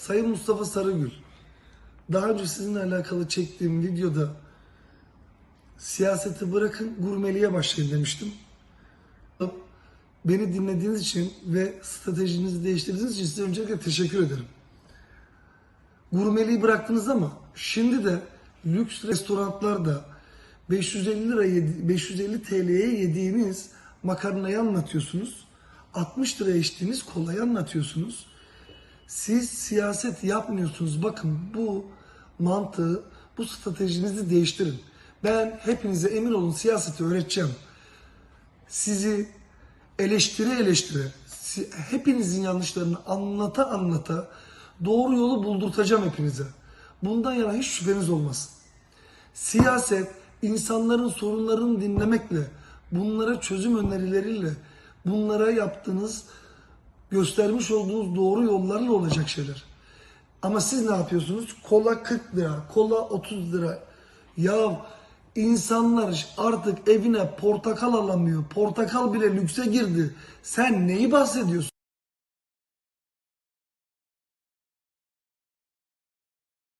Sayın Mustafa Sarıgül, daha önce sizinle alakalı çektiğim videoda siyaseti bırakın gurmeliğe başlayın demiştim. Beni dinlediğiniz için ve stratejinizi değiştirdiğiniz için size öncelikle teşekkür ederim. Gurmeliği bıraktınız ama şimdi de lüks restoranlarda 550 lira yedi- 550 TL'ye yediğiniz makarnayı anlatıyorsunuz. 60 lira içtiğiniz kolayı anlatıyorsunuz. Siz siyaset yapmıyorsunuz. Bakın bu mantığı, bu stratejinizi değiştirin. Ben hepinize emin olun siyaseti öğreteceğim. Sizi eleştire eleştire, hepinizin yanlışlarını anlata anlata doğru yolu buldurtacağım hepinize. Bundan yana hiç şüpheniz olmasın. Siyaset insanların sorunlarını dinlemekle, bunlara çözüm önerileriyle, bunlara yaptığınız, göstermiş olduğunuz doğru yollarla olacak şeyler. Ama siz ne yapıyorsunuz? Kola 40 lira, kola 30 lira. Ya insanlar artık evine portakal alamıyor. Portakal bile lükse girdi. Sen neyi bahsediyorsun?